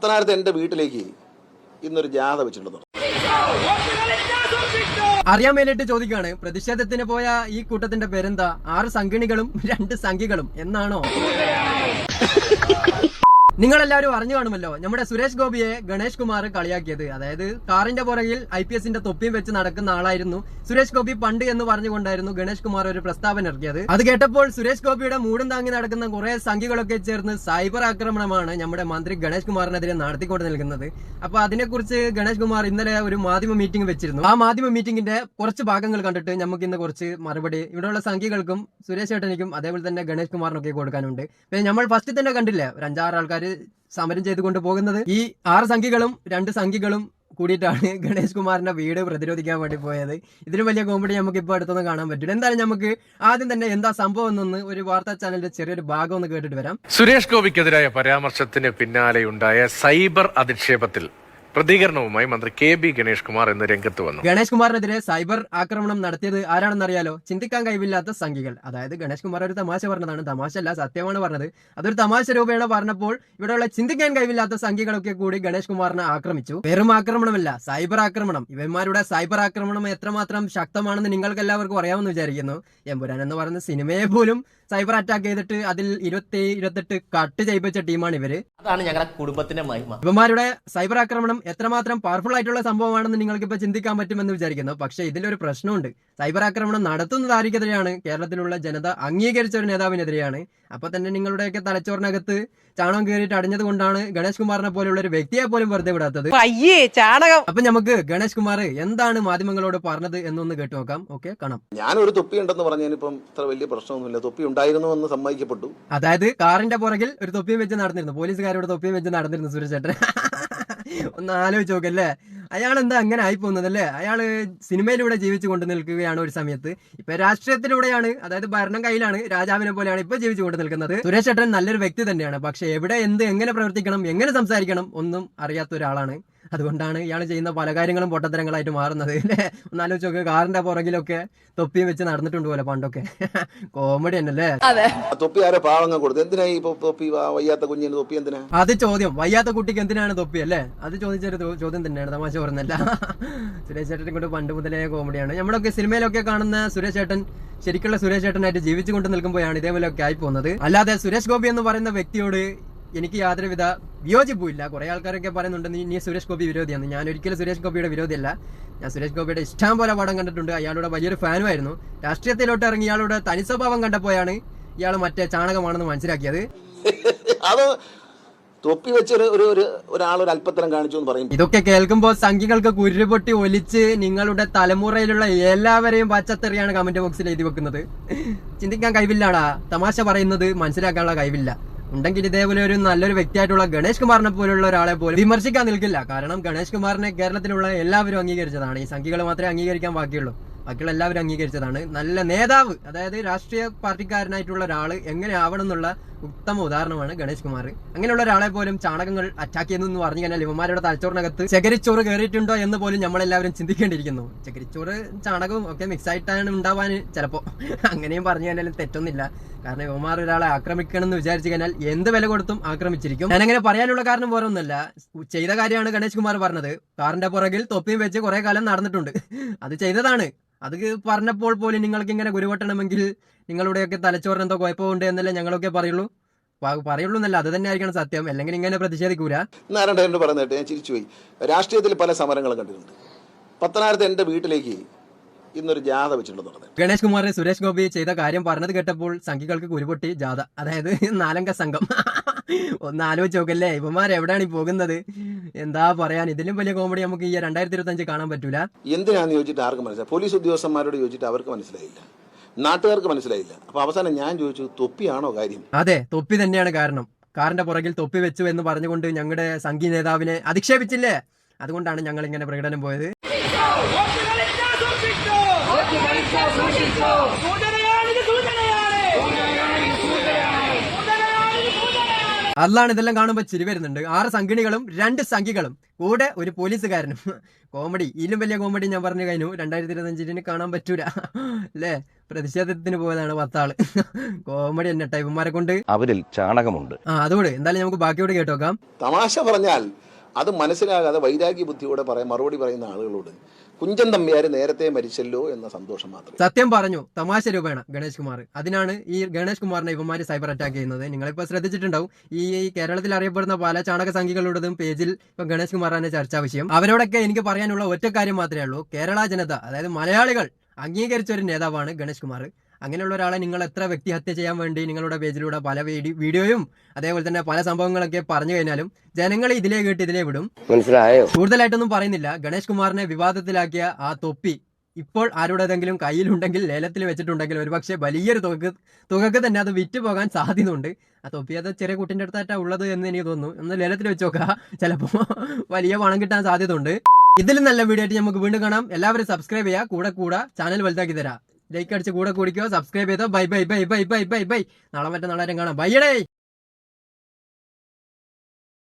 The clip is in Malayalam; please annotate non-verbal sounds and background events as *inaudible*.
പത്തനായിരത്തെ എന്റെ വീട്ടിലേക്ക് ഇന്നൊരു ജാഥ വെച്ചിട്ടുണ്ട് അറിയാൻ വേണ്ടിയിട്ട് ചോദിക്കാണ് പ്രതിഷേധത്തിന് പോയ ഈ കൂട്ടത്തിന്റെ പേരെന്താ? ആറ് സംഘിണികളും രണ്ട് സംഖ്യകളും എന്നാണോ? നിങ്ങളെല്ലാവരും അറിഞ്ഞു കാണുമല്ലോ. നമ്മുടെ സുരേഷ് ഗോപിയെ ഗണേഷ് കുമാർ കളിയാക്കിയത്. അതായത് കാറിന്റെ പുറകിൽ ഐ പി എസിന്റെ തൊപ്പിയും വെച്ച് നടക്കുന്ന ആളായിരുന്നു സുരേഷ് ഗോപി പണ്ട് എന്ന് പറഞ്ഞുകൊണ്ടായിരുന്നു ഗണേഷ് കുമാർ ഒരു പ്രസ്താവന ഇറക്കിയത്. അത് കേട്ടപ്പോൾ സുരേഷ് ഗോപിയുടെ മൂടും താങ്ങി നടക്കുന്ന കുറെ സംഖ്യകളൊക്കെ ചേർന്ന് സൈബർ ആക്രമണമാണ് നമ്മുടെ മന്ത്രി ഗണേഷ് കുമാറിനെതിരെ നടത്തിക്കൊണ്ട് നിൽക്കുന്നത്. അപ്പൊ അതിനെക്കുറിച്ച് ഗണേഷ് കുമാർ ഇന്നലെ ഒരു മാധ്യമ മീറ്റിംഗ് വെച്ചിരുന്നു. ആ മാധ്യമ മീറ്റിംഗിന്റെ കുറച്ച് ഭാഗങ്ങൾ കണ്ടിട്ട് നമുക്ക് ഇന്ന് കുറച്ച് മറുപടി ഇവിടെയുള്ള സംഖ്യകൾക്കും സുരേഷ് ഏട്ടനിക്കും അതേപോലെ തന്നെ ഗണേഷ് കുമാറിനൊക്കെ കൊടുക്കാനുണ്ട്. പിന്നെ നമ്മൾ ഫസ്റ്റ് തന്നെ കണ്ടില്ലേ? ഒരു ആൾക്കാർ സമരം ചെയ്തുകൊണ്ട് പോകുന്നത്. ഈ ആറ് സംഖ്യകളും രണ്ട് സംഖ്യകളും കൂടിയിട്ടാണ് *laughs* ഗണേഷ് കുമാറിന്റെ വീട് പ്രതിരോധിക്കാൻ വേണ്ടി പോയത്. ഇതിലും വലിയ കോമഡി നമുക്ക് ഇപ്പോൾ അടുത്തൊന്നും കാണാൻ പറ്റില്ല. എന്തായാലും നമുക്ക് ആദ്യം തന്നെ എന്താ സംഭവം എന്നൊന്ന് ഒരു വാർത്താ ചാനലിന്റെ ചെറിയൊരു ഭാഗം ഒന്ന് കേട്ടിട്ട് വരാം. സുരേഷ് ഗോപിക്കെതിരായ പരാമർശത്തിന് പിന്നാലെയുണ്ടായ സൈബർ അധിക്ഷേപത്തിൽ പ്രതികരണവുമായി മന്ത്രി കെ ബി ഗണേഷ് കുമാർ എന്ന രംഗത്ത് വന്നു. ഗണേഷ് കുമാറിനെതിരെ സൈബർ ആക്രമണം നടത്തിയത് ആരാണെന്നറിയാലോ? ചിന്തിക്കാൻ കഴിവില്ലാത്ത സംഖ്യകൾ അതായത് ഗണേഷ് കുമാർ ഒരു തമാശ പറഞ്ഞതാണ്. തമാശ അല്ല സത്യമാണ് പറഞ്ഞത്. അതൊരു തമാശ രൂപേണ പറഞ്ഞപ്പോൾ ഇവിടെയുള്ള ചിന്തിക്കാൻ കഴിവില്ലാത്ത സംഖ്യകളൊക്കെ കൂടി ഗണേഷ് കുമാറിനെ ആക്രമിച്ചു. വെറും ആക്രമണമല്ല സൈബർ ആക്രമണം. ഇവന്മാരുടെ സൈബർ ആക്രമണം എത്രമാത്രം ശക്തമാണെന്ന് നിങ്ങൾക്ക് എല്ലാവർക്കും അറിയാമെന്ന് വിചാരിക്കുന്നു. എമ്പുരാൻ എന്ന് പറയുന്ന സിനിമയെ പോലും സൈബർ അറ്റാക്ക് ചെയ്തിട്ട് അതിൽ ഇരുപത്തി ഇരുപത്തെട്ട് കട്ട് ചെയ്യിപ്പിച്ച ടീമാണ് ഇവർ. അതാണ് ഞങ്ങളുടെ കുടുംബത്തിന്റെ മഹിമ. ഇവന്മാരുടെ സൈബർ ആക്രമണം എത്രമാത്രം പവർഫുൾ ആയിട്ടുള്ള സംഭവമാണെന്ന് നിങ്ങൾക്ക് ഇപ്പൊ ചിന്തിക്കാൻ പറ്റുമെന്ന് വിചാരിക്കുന്നു. പക്ഷേ ഇതിലൊരു പ്രശ്നമുണ്ട്. സൈബർ ആക്രമണം നടത്തുന്നത് ആർക്കെതിരെയാണ് കേരളത്തിലുള്ള ജനത അംഗീകരിച്ച ഒരു നേതാവിനെതിരെയാണ്. അപ്പൊ തന്നെ നിങ്ങളുടെയൊക്കെ തലച്ചോറിനകത്ത് ചാണകം കയറിയിട്ട് അടഞ്ഞത് കൊണ്ടാണ് ഗണേഷ് കുമാറിനെ പോലുള്ള ഒരു വ്യക്തിയെ പോലും വെറുതെ വിടാത്തത്. അയ്യേ ചാണകം. അപ്പൊ നമുക്ക് ഗണേഷ് കുമാർ എന്താണ് മാധ്യമങ്ങളോട് പറഞ്ഞത് എന്നൊന്ന് കേട്ടു നോക്കാം. ഓക്കെ കാണാം. ഞാനൊരു തൊപ്പി ഉണ്ടെന്ന് പറഞ്ഞതിനിപ്പം ഇത്ര വലിയ പ്രശ്നമൊന്നുമില്ല. തൊപ്പി ഉണ്ടായിരുന്നു എന്ന് സമ്മതിക്കപ്പെട്ടു. അതായത് കാറിന്റെ പുറകിൽ ഒരു തൊപ്പിയും വെച്ച് നടന്നിരുന്നു. പോലീസുകാരോട് തൊപ്പിയും വെച്ച് നടന്നിരുന്നു സുരേഷ് ചേട്ടൻ. ഒന്ന് ആലോചിച്ച് നോക്കല്ലേ? അയാൾ എന്താ അങ്ങനെ ആയി പോകുന്നത് അല്ലേ അയാൾ സിനിമയിലൂടെ ജീവിച്ചു കൊണ്ട് നിൽക്കുകയാണ് ഒരു സമയത്ത്. ഇപ്പൊ രാഷ്ട്രീയത്തിലൂടെയാണ് അതായത് ഭരണം കയ്യിലാണ് രാജാവിനെ പോലെയാണ് ഇപ്പൊ ജീവിച്ചു കൊണ്ട് നിൽക്കുന്നത്. സുരേഷ് ചേട്ടൻ നല്ലൊരു വ്യക്തി തന്നെയാണ്. പക്ഷെ എവിടെ എന്ത് എങ്ങനെ പ്രവർത്തിക്കണം എങ്ങനെ സംസാരിക്കണം ഒന്നും അറിയാത്ത ഒരാളാണ്. അതുകൊണ്ടാണ് ഇയാൾ ചെയ്യുന്ന പല കാര്യങ്ങളും പൊട്ടത്തരങ്ങളായിട്ട് മാറുന്നത്. അല്ലേ ഒന്നാലോചിച്ച് നോക്ക് കാറിന്റെ പുറകിലൊക്കെ തൊപ്പിയും വെച്ച് നടന്നിട്ടുണ്ട് പോലെ പണ്ടൊക്കെ. *laughs* കോമഡി തന്നെയല്ലേ? ആ തൊപ്പി ആരോ പാവങ്ങൾ കൊടുത്തു എന്തിനാ തൊപ്പി വയ്യാത്ത കുഞ്ഞിന് തൊപ്പി എന്തിനാ? അത് ചോദ്യം. വയ്യാത്ത കുട്ടിക്ക് എന്തിനാണ് തൊപ്പി അല്ലേ? അത് ചോദിച്ചൊരു ചോദ്യം തന്നെയാണ് തമാശ പറഞ്ഞല്ല *laughs* സുരേഷ് ചേട്ടൻ കൊണ്ട് പണ്ട് മുതലേ കോമഡിയാണ് നമ്മളൊക്കെ സിനിമയിലൊക്കെ കാണുന്ന സുരേഷ് ചേട്ടൻ ശരിക്കുള്ള സുരേഷ് ചേട്ടനായിട്ട് ജീവിച്ചുകൊണ്ട് നിൽക്കുമ്പോഴാണ് നിൽക്കുമ്പോഴാണ് ഇതേപോലെയൊക്കെ ആയി പോകുന്നത്. അല്ലാതെ സുരേഷ് ഗോപി എന്ന് പറയുന്ന വ്യക്തിയോട് എനിക്ക് യാതൊരുവിധ വിയോജിപ്പുമില്ല. കുറെ ആൾക്കാരൊക്കെ പറയുന്നുണ്ട് നീ നീ സുരേഷ് ഗോപി വിരോധിയാണ് ഞാൻ ഒരിക്കലും സുരേഷ് ഗോപിയുടെ വിരോധിയല്ല. ഞാൻ സുരേഷ് ഗോപിയുടെ ഇഷ്ടം പോലെ പടം കണ്ടിട്ടുണ്ട്. അയാളുടെ വലിയൊരു ഫാനുമായിരുന്നു. രാഷ്ട്രീയത്തിലോട്ട് ഇറങ്ങി ഇയാളുടെ തനി സ്വഭാവം കണ്ടപ്പോഴാണ് ഇയാൾ മറ്റേ ചാണകമാണെന്ന് മനസ്സിലാക്കിയത്. *laughs* അത് തൊപ്പി വെച്ചൊരു ഒരു ഒരു ഒരാൾ ഒരു അല്പത്തരം കാണിച്ചു എന്ന് പറയും. ഇതൊക്കെ കേൾക്കുമ്പോൾ സംഖ്യകൾക്ക് കുരുപൊട്ടി ഒലിച്ച് നിങ്ങളുടെ തലമുറയിലുള്ള എല്ലാവരെയും പച്ചത്തെറിയാണ് കമന്റ് ബോക്സിൽ എഴുതി വെക്കുന്നത്. ചിന്തിക്കാൻ കഴിവില്ലാടാ. തമാശ പറയുന്നത് മനസ്സിലാക്കാനുള്ള കഴിവില്ല. ഉണ്ടെങ്കിൽ ഇതേപോലെ ഒരു നല്ലൊരു വ്യക്തിയായിട്ടുള്ള ഗണേഷ് കുമാറിനെ പോലുള്ള ഒരാളെ പോലും വിമർശിക്കാൻ നിൽക്കില്ല. കാരണം ഗണേഷ് കുമാറിനെ കേരളത്തിലുള്ള എല്ലാവരും അംഗീകരിച്ചതാണ്. ഈ സംഖ്യകൾ മാത്രമേ അംഗീകരിക്കാൻ ബാക്കിയുള്ളൂ. ബാക്കിയുള്ള എല്ലാവരും അംഗീകരിച്ചതാണ്. നല്ല നേതാവ് അതായത് രാഷ്ട്രീയ പാർട്ടിക്കാരനായിട്ടുള്ള ഒരാൾ എങ്ങനെ ആവണം എന്നുള്ള ഉത്തമ ഉദാഹരണമാണ് ഗണേഷ് കുമാർ. അങ്ങനെയുള്ള ഒരാളെ പോലും ചാണകങ്ങൾ അറ്റാക്ക് ചെയ്യുന്നു എന്ന് പറഞ്ഞു കഴിഞ്ഞാൽ ഇവന്മാരുടെ തലച്ചോറിനകത്ത് ചകരിച്ചോറ് കയറിയിട്ടുണ്ടോ എന്ന് പോലും നമ്മളെല്ലാവരും ചിന്തിക്കേണ്ടിയിരിക്കുന്നു. ചകരിച്ചോറ് ചാണകവും ഒക്കെ മിക്സ് ആയിട്ടാണ് ഉണ്ടാവാൻ ചിലപ്പോൾ അങ്ങനെയും പറഞ്ഞു കഴിഞ്ഞാലും തെറ്റൊന്നുമില്ല. കാരണം ഇവന്മാർ ഒരാളെ ആക്രമിക്കണം എന്ന് വിചാരിച്ചു കഴിഞ്ഞാൽ എന്ത് വില കൊടുത്തും ആക്രമിച്ചിരിക്കും. ഞാൻ അങ്ങനെ പറയാനുള്ള കാരണം വേറെ ഒന്നുമല്ല ചെയ്ത കാര്യമാണ് ഗണേഷ് കുമാർ പറഞ്ഞത്. കാറിന്റെ പുറകിൽ തൊപ്പിയും വെച്ച് കുറെ കാലം നടന്നിട്ടുണ്ട്. അത് ചെയ്തതാണ്. അത് പറഞ്ഞപ്പോൾ പോലും നിങ്ങൾക്ക് ഇങ്ങനെ ഗുരുവട്ടണമെങ്കിൽ നിങ്ങളുടെയൊക്കെ തലച്ചോറിന് എന്തോ കുഴപ്പമുണ്ട് എന്നല്ലേ ഞങ്ങളൊക്കെ പറയുള്ളൂ. പറയുള്ളൂ എന്നല്ല അത് തന്നെ ആയിരിക്കണം സത്യം. അല്ലെങ്കിൽ ഇങ്ങനെ പ്രതിഷേധിക്കൂല. നാരായണ പറഞ്ഞിട്ട് ഞാൻ ചിരിച്ചുപോയി. രാഷ്ട്രീയത്തിൽ പല സമരങ്ങളും കണ്ടിട്ടുണ്ട്. പത്തനാരത്തെ എന്റെ വീട്ടിലേക്ക് ഇന്നൊരു ജാഥ വെച്ചിട്ടുണ്ടെന്ന് ഗണേഷ് കുമാറിനെ സുരേഷ് ഗോപി ചെയ്ത കാര്യം പറഞ്ഞത് കേട്ടപ്പോൾ സംഖ്യകൾക്ക് കുരുപൊട്ടി ജാഥ. അതായത് നാലംഗ സംഘം. ഒന്ന് ആലോചിച്ച് നോക്കല്ലേ ഇവന്മാർ എവിടെയാണ് ഈ പോകുന്നത്? എന്താ പറയാൻ? ഇതിലും വലിയ കോമഡി നമുക്ക് ഈ രണ്ടായിരത്തി ഇരുപത്തി അഞ്ച് കാണാൻ പറ്റൂല. എന്തിനാന്ന് ചോദിച്ചിട്ട് ആർക്കും മനസ്സിലായി? പോലീസ് ഉദ്യോഗസ്ഥന്മാരോട് ചോദിച്ചിട്ട് അവർക്ക് മനസ്സിലായില്ല. നാട്ടുകാർക്ക് മനസ്സിലായില്ല. അപ്പൊ അവസാനം ഞാൻ ചോദിച്ചു തൊപ്പിയാണോ കാര്യം? അതെ തൊപ്പി തന്നെയാണ് കാരണം. കാറിന്റെ പുറകിൽ തൊപ്പി വെച്ചു എന്ന് പറഞ്ഞുകൊണ്ട് ഞങ്ങളുടെ സംഘി നേതാവിനെ അധിക്ഷേപിച്ചില്ലേ? അതുകൊണ്ടാണ് ഞങ്ങൾ ഇങ്ങനെ പ്രകടനം പോയത്. അതാണ് ഇതെല്ലാം കാണുമ്പോൾ ചിരി വരുന്നുണ്ട്. ആറ് സംഘിണികളും രണ്ട് സംഖികളും കൂടെ ഒരു പോലീസുകാരനും. കോമഡി. ഇതിലും വലിയ കോമഡി ഞാൻ പറഞ്ഞു കഴിഞ്ഞു. രണ്ടായിരത്തി ഇരുപത്തഞ്ചിന് കാണാൻ പറ്റൂല. അല്ലേ? പ്രതിഷേധത്തിന് പോയതാണ് പത്താൾ. കോമഡി തന്നെ ടൈപ്പുമാരെ കൊണ്ട്. അവരിൽ ചാണകമുണ്ട്. ആ അതോട് എന്തായാലും നമുക്ക് ബാക്കിയോട് കേട്ടോക്കാം. തമാശ പറഞ്ഞാൽ അത് മനസ്സിലാകാതെ വൈരാഗ്യ ബുദ്ധിയോടെ പറയാൻ മറുപടി പറയുന്ന ആളുകളോട് കുഞ്ചൻ തമ്പിയാർ നേരത്തെ മരിച്ചല്ലോ എന്ന സന്തോഷം മാത്രം സത്യം പറഞ്ഞു തമാശ രൂപേണ ഗണേഷ് കുമാർ. അതിനാണ് ഈ ഗണേഷ് കുമാറിനെ ഇവന്മാര് സൈബർ അറ്റാക്ക് ചെയ്യുന്നത്. നിങ്ങളിപ്പോ ശ്രദ്ധിച്ചിട്ടുണ്ടാവും ഈ കേരളത്തിൽ അറിയപ്പെടുന്ന പല ചാണക സംഖ്യകളുടേതും പേജിൽ ഇപ്പൊ ഗണേഷ് കുമാറിന്റെ ചർച്ചാ വിഷയം. അവരോടൊക്കെ എനിക്ക് പറയാനുള്ള ഒറ്റ കാര്യം മാത്രമേ ഉള്ളൂ. കേരള ജനത അതായത് മലയാളികൾ അംഗീകരിച്ച ഒരു നേതാവാണ് ഗണേഷ് കുമാർ. അങ്ങനെയുള്ള ഒരാളെ നിങ്ങൾ എത്ര വ്യക്തിഹത്യ ചെയ്യാൻ വേണ്ടി നിങ്ങളുടെ പേജിലൂടെ പല വീഡിയോയും അതേപോലെ തന്നെ പല സംഭവങ്ങളൊക്കെ പറഞ്ഞു കഴിഞ്ഞാലും ജനങ്ങൾ ഇതിലേ കേട്ട് ഇതിലേ വിടും. മനസ്സിലായോ? കൂടുതലായിട്ടൊന്നും പറയുന്നില്ല. ഗണേഷ് കുമാറിനെ വിവാദത്തിലാക്കിയ ആ തൊപ്പി ഇപ്പോൾ ആരുടേതെങ്കിലും കയ്യിലുണ്ടെങ്കിൽ ലേലത്തിൽ വെച്ചിട്ടുണ്ടെങ്കിൽ ഒരുപക്ഷെ വലിയൊരു തുക തുകക്ക് തന്നെ അത് വിറ്റ് പോകാൻ സാധ്യതയുണ്ട്. ആ തൊപ്പി അത് ചെറിയ കുട്ടിന്റെ അടുത്തായിട്ടാ ഉള്ളത് എന്ന് എനിക്ക് തോന്നുന്നു. ഒന്ന് ലേലത്തിൽ വെച്ച് നോക്കുക ചിലപ്പോ വലിയ പണം കിട്ടാൻ സാധ്യതയുണ്ട്. ഇതിലും നല്ല വീഡിയോ ആയിട്ട് നമുക്ക് വീണ്ടും കാണാം. എല്ലാവരും സബ്സ്ക്രൈബ് ചെയ്യുക. കൂടെ കൂടെ. ചാനൽ വലുതാക്കി തരാം. ലൈക്ക് അടിച്ച് കൂടെ കൂടിക്കോ സബ്സ്ക്രൈബ് ചെയ്തോ. Bye bye bye bye bye bye bye നാളെ മറ്റന്നാളെ കാണാം. ബൈയടേ